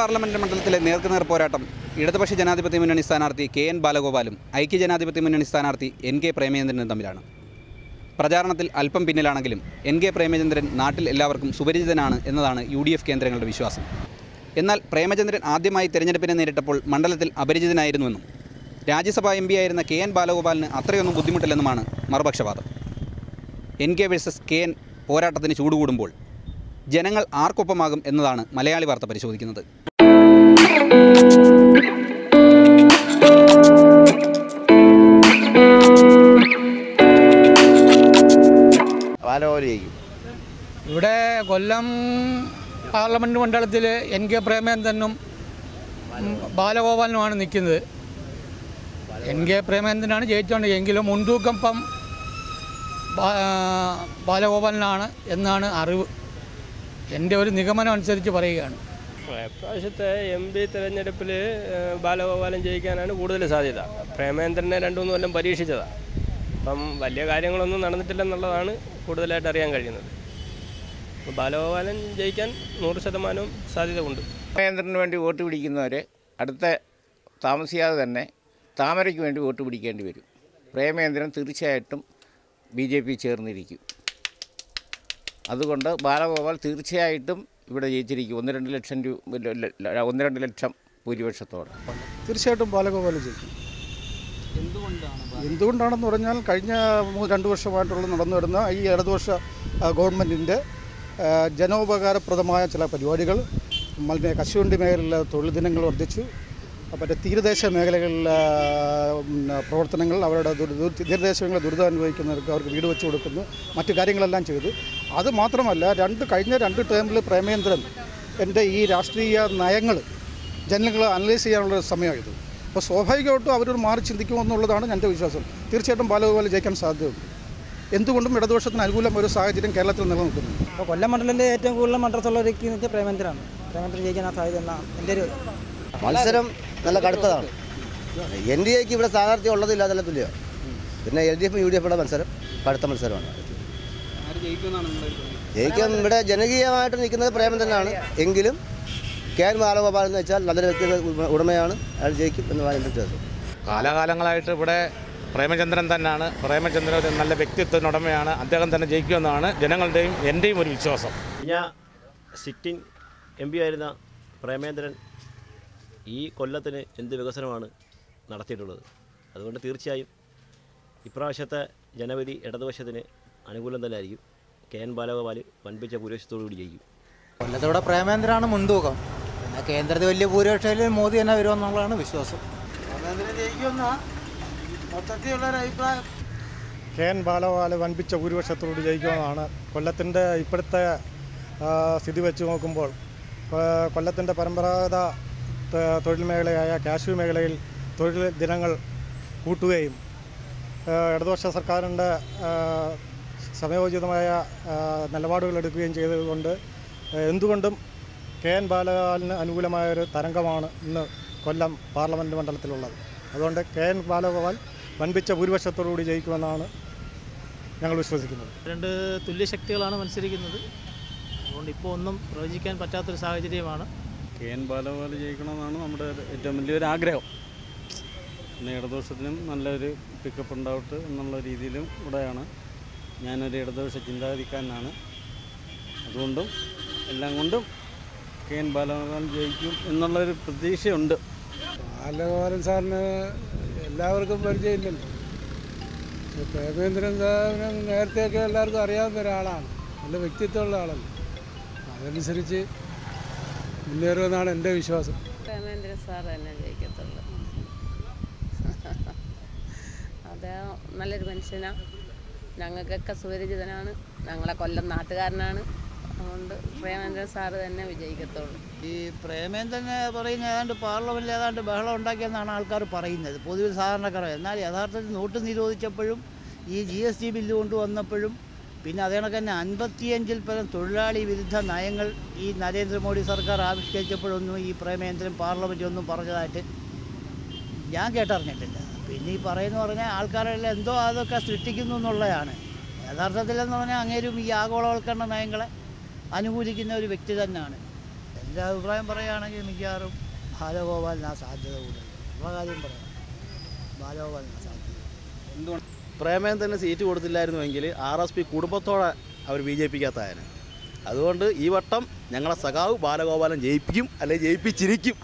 Parliament മണ്ഡലത്തിലെ നേർക്കുനേർ പോരാട്ടം. ഇടതുപക്ഷ ജനാധിപത്യ മുന്നണി സ്ഥാനാർത്ഥി കെ എൻ ബാലഗോപാലും ഐക്യ ജനാധിപത്യ മുന്നണി സ്ഥാനാർത്ഥി എൻ കെ പ്രേമചന്ദ്രനും തമ്മിലാണ്. പ്രചാരണത്തിൽ അല്പം പിന്നിലാണെങ്കിലും എൻ കെ പ്രേമചന്ദ്രൻ നാട്ടിൽ എല്ലാവർക്കും സുപരിചിതനാണ് എന്നതാണ് യു ഡി എഫ് കേന്ദ്രങ്ങളുടെ വിശ്വാസം. എന്നാൽ പ്രേമചന്ദ്രൻ ആദ്യമായി തെരഞ്ഞെടുപ്പിനെ നേരിട്ടപ്പോൾ മണ്ഡലത്തിൽ അപരിചിതനായിരുന്നുവെന്നും രാജ്യസഭാ എം ആയിരുന്ന കെ എൻ ബാലഗോപാലിന് അത്രയൊന്നും ബുദ്ധിമുട്ടില്ലെന്നുമാണ് മറുപക്ഷവാദം. N K versus K N പോരാട്ടത്തിന് ചൂടുകൂടുമ്പോൾ ജനങ്ങൾ ആർക്കൊപ്പമാകും എന്നതാണ് മലയാളി വാർത്ത പരിശോധിക്കുന്നത്. ജയിക്കും ഇവിടെ കൊല്ലം പാർലമെന്റ് മണ്ഡലത്തിൽ എൻ കെ പ്രേമേന്ദ്രനും ബാലഗോപാലനുമാണ് നിൽക്കുന്നത്. എൻ കെ പ്രേമേന്ദ്രനാണ് ജയിച്ചുകൊണ്ടത് എങ്കിലും മുൻതൂക്കം ഇപ്പം ബാലഗോപാലനാണ് എന്നാണ് അറിവ്. എന്റെ ഒരു നിഗമനം അനുസരിച്ച് പറയുകയാണ്. പ്രാവശ്യത്തെ എം പി തെരഞ്ഞെടുപ്പിൽ ബാലഗോപാലൻ ജയിക്കാനാണ് കൂടുതൽ സാധ്യത. പ്രേമേന്ദ്രനെ രണ്ടു മൂന്ന് കൊല്ലം പരീക്ഷിച്ചതാണ് അപ്പം വലിയ കാര്യങ്ങളൊന്നും നടന്നിട്ടില്ലെന്നുള്ളതാണ് കൂടുതലായിട്ട് അറിയാൻ കഴിയുന്നത്. അപ്പോൾ ബാലഗോപാലൻ ജയിക്കാൻ നൂറ് ശതമാനവും സാധ്യത ഉണ്ട്. പ്രേമേന്ദ്രന് വേണ്ടി വോട്ട് പിടിക്കുന്നവർ അടുത്ത താമസിയാതെ തന്നെ താമരയ്ക്ക് വേണ്ടി വോട്ട് പിടിക്കേണ്ടി വരും. പ്രേമേന്ദ്രൻ തീർച്ചയായിട്ടും ബി ജെ പി ചേർന്നിരിക്കും. അതുകൊണ്ട് ബാലഗോപാൽ തീർച്ചയായിട്ടും ഇവിടെ ജയിച്ചിരിക്കും. ഒന്ന് രണ്ട് ലക്ഷം രൂപ ഒന്ന് രണ്ട് ലക്ഷം ഭൂരിപക്ഷത്തോടെ. തീർച്ചയായിട്ടും ബാലഗോപാൽ ജയിക്കും. എന്തുകൊണ്ടാണെന്ന് പറഞ്ഞാൽ കഴിഞ്ഞ രണ്ട് വർഷമായിട്ടുള്ള നടന്നു വരുന്ന ഈ ഇടതുവർഷ ഗവൺമെന്റിന്റെ ജനോപകാരപ്രദമായ ചില പരിപാടികൾ മലിനെ കശുവണ്ടി മേഖലയിലെ തൊഴിൽ ദിനങ്ങൾ വർദ്ധിച്ചു മറ്റേ തീരദേശ മേഖലകളിലെ പ്രവർത്തനങ്ങൾ അവരുടെ തീരദേശങ്ങളെ ദുരി- ദുരിതം അനുഭവിക്കുന്നവർക്ക് അവർക്ക് വീട് വെച്ചു കൊടുക്കുന്നു മറ്റു കാര്യങ്ങളെല്ലാം ചെയ്തു. അത് മാത്രമല്ല രണ്ട് കഴിഞ്ഞ രണ്ട് ടേമിൽ പ്രേമേന്ദ്രൻ എന്റെ ഈ രാഷ്ട്രീയ നയങ്ങൾ ജനങ്ങൾ അനലൈസ് ചെയ്യാനുള്ള സമയമായിരുന്നു അപ്പോൾ സ്വാഭാവികമായിട്ടും അവരോട് മാറി ചിന്തിക്കുമെന്നുള്ളതാണ് എന്റെ വിശ്വാസം. തീർച്ചയായിട്ടും ബാലഗോപാൽ ജയിക്കാൻ സാധ്യതയുണ്ട്. എന്തുകൊണ്ടും ഇടതുപക്ഷത്തിന് അനുകൂലം ഒരു സാഹചര്യം കേരളത്തിൽ നിലനിൽക്കുന്നു. അപ്പോൾ കൊല്ലം മണ്ഡലത്തിലെ ഏറ്റവും കൂടുതൽ മണ്ഡലത്തുള്ള ഒരു വ്യക്തി എന്ന് വെച്ചാൽ പ്രേമേന്ദ്രനാണ്. പ്രേമേന്ദ്രൻ ജയിക്കാൻ സാധ്യത എന്നാണ് എന്റെ ഒരു മത്സരം നല്ല കടുത്തതാണ്. എൻ ഡി എക്ക് ഇവിടെ സ്ഥാനാർത്ഥി ഉള്ളതില്ല അതല്ല തുല്യ. പിന്നെ L D F U D എഫുടെ മത്സരം കടുത്ത മത്സരമാണ്. ജയിക്കും. ഇവിടെ ജനകീയമായിട്ട് നിൽക്കുന്നത് പ്രേമചന്ദ്രനാണ് എങ്കിലും കെ എൻ ബാലഗോപാൽ എന്ന് വെച്ചാൽ നല്ലൊരു വ്യക്തിയുടെ ഉടമയാണ്. അയാൾ ജയിക്കും എന്ന് എന്റെ വിശ്വാസം കാലകാലങ്ങളായിട്ട് ഇവിടെ പ്രേമചന്ദ്രൻ തന്നെയാണ്. പ്രേമചന്ദ്രൻ ഒരു നല്ല വ്യക്തിത്വത്തിനുടമയാണ് അദ്ദേഹം തന്നെ ജയിക്കുമെന്നാണ് ജനങ്ങളുടെയും എന്റെയും ഒരു വിശ്വാസം. കഴിഞ്ഞ സിറ്റിംഗ് എം പി ആയിരുന്ന പ്രേമേന്ദ്രൻ ഈ കൊല്ലത്തിന് എന്ത് വികസനമാണ് നടത്തിയിട്ടുള്ളത്? അതുകൊണ്ട് തീർച്ചയായും ഇപ്രാവശ്യത്തെ ജനവിധി ഇടതുവശത്തിന് അനുകൂലം തന്നെ ആയിരിക്കും കെ എൻ ബാലഗോപാൽ വൻപിച്ച ഭൂരിപക്ഷത്തോടുകൂടി ജയിക്കും. കൊല്ലത്തോടെ പ്രേമേന്ദ്രനാണ് മുൻതൂക്കം. കേന്ദ്രത്തിൽ വലിയ ഭൂരിപക്ഷത്തിൽ മോദി തന്നെ വരുമെന്നുള്ളതാണ് വിശ്വാസം. കെ എൻ ബാലഗോപാൽ വൻപിച്ച ഭൂരിപക്ഷത്തോട് ജയിക്കുമെന്നാണ് കൊല്ലത്തിന്റെ ഇപ്പോഴത്തെ സ്ഥിതി വെച്ച് നോക്കുമ്പോൾ. കൊല്ലത്തിന്റെ പരമ്പരാഗത തൊഴിൽ മേഖലയായ കാശു മേഖലയിൽ തൊഴിൽ ദിനങ്ങൾ കൂട്ടുകയും ഇടതുപക്ഷ സർക്കാരിന്റെ സമയോചിതമായ നിലപാടുകൾ എടുക്കുകയും ചെയ്തതുകൊണ്ട് എന്തുകൊണ്ടും കെ എൻ ബാലഗോപാലിന് അനുകൂലമായ ഒരു തരംഗമാണ് ഇന്ന് കൊല്ലം പാർലമെന്റ് മണ്ഡലത്തിലുള്ളത്. അതുകൊണ്ട് കെ എൻ ബാലഗോപാൽ വൻപിച്ച ഭൂരിപക്ഷത്തോടുകൂടി ജയിക്കുമെന്നാണ് ഞങ്ങൾ വിശ്വസിക്കുന്നത്. രണ്ട് തുല്യശക്തികളാണ് മത്സരിക്കുന്നത്. അതുകൊണ്ട് ഇപ്പോൾ ഒന്നും പ്രവചിക്കാൻ പറ്റാത്തൊരു സാഹചര്യമാണ്. കെ എൻ ബാലഗോപാൽ ജയിക്കണമെന്നാണ് നമ്മുടെ ഏറ്റവും വലിയൊരു ആഗ്രഹം. പിന്നെ ഇടതുപക്ഷത്തിനും നല്ലൊരു പിക്കപ്പ് ഉണ്ടാവട്ടെ എന്നുള്ള രീതിയിലും ഇവിടെയാണ് ഞാനൊരു ഇടതുപക്ഷ ചിന്താഗതിക്കാരനാണ്. അതുകൊണ്ടും എല്ലാം കൊണ്ടും കെ എൻ ബാലഗോപാലൻ ജയിക്കും എന്നുള്ളൊരു പ്രതീക്ഷയുണ്ട്. ബാലഗോപാലൻ സാറിന് എല്ലാവർക്കും പരിചയമില്ലല്ലോ. പ്രേമേന്ദ്രൻ സാറിന് നേരത്തെയൊക്കെ എല്ലാവർക്കും അറിയാവുന്ന ഒരാളാണ്. നല്ല വ്യക്തിത്വമുള്ള ആളല്ല. അതനുസരിച്ച് മുന്നേറുമെന്നാണ് എന്റെ വിശ്വാസം. പ്രേമേന്ദ്രൻ സാർ തന്നെ ജയിക്കത്തുള്ളൂ. അദ്ദേഹം നല്ലൊരു മനുഷ്യനാണ് ഞങ്ങൾക്കൊക്കെ സുപരിചിതനാണ്. ഞങ്ങളെ കൊല്ലം നാട്ടുകാരനാണ്. അതുകൊണ്ട് പ്രേമേന്ദ്രൻ സാറ് തന്നെ വിജയിക്കത്തുള്ളൂ. ഈ പ്രേമേന്ദ്രനെ പറയുന്ന ഏതാണ്ട് പാർലമെന്റിൽ ഏതാണ്ട് ബഹളം ഉണ്ടാക്കിയെന്നാണ് ആൾക്കാർ പറയുന്നത്. പൊതുവിൽ സാധാരണക്കാർ എന്നാൽ യഥാർത്ഥത്തിൽ നോട്ട് നിരോധിച്ചപ്പോഴും ഈ ജി എസ് ടി ബില്ല് കൊണ്ടുവന്നപ്പോഴും പിന്നെ അതേ കണക്ക് തന്നെ അൻപത്തിയഞ്ചിൽ പരം തൊഴിലാളി വിരുദ്ധ നയങ്ങൾ ഈ നരേന്ദ്രമോദി സർക്കാർ ആവിഷ്കരിച്ചപ്പോഴൊന്നും ഈ പ്രേമേന്ദ്രൻ പാർലമെന്റിൽ ഒന്നും പറഞ്ഞതായിട്ട് ഞാൻ കേട്ടറിഞ്ഞിട്ടില്ല. പിന്നെ ഈ പറയുന്ന പറഞ്ഞാൽ ആൾക്കാരെല്ലാം എന്തോ അതൊക്കെ സൃഷ്ടിക്കുന്നു എന്നുള്ളതാണ്. യഥാർത്ഥത്തിലെന്ന് പറഞ്ഞാൽ അങ്ങേരും ഈ ആഗോളവൽക്കരണ നയങ്ങളെ അനുകൂലിക്കുന്ന ഒരു വ്യക്തി തന്നെയാണ്. എന്റെ അഭിപ്രായം പറയുകയാണെങ്കിൽ മിക്കവാറും ബാലഗോപാലിനാ സാധ്യത കൂടുതൽ ഉള്ള കാര്യം പറയാം. ബാലഗോപാലിനാ സാധ്യത എന്തുകൊണ്ട്? പ്രേമേന്ദ്രന് സീറ്റ് കൊടുത്തില്ലായിരുന്നുവെങ്കിൽ ആർ എസ് പി കുടുംബത്തോടെ അവർ ബി ജെ പിക്കകത്തായനെ. അതുകൊണ്ട് ഈ വട്ടം ഞങ്ങളെ സഖാവ് ബാലഗോപാലൻ ജയിപ്പിക്കും അല്ലെങ്കിൽ ജയിപ്പിച്ചിരിക്കും.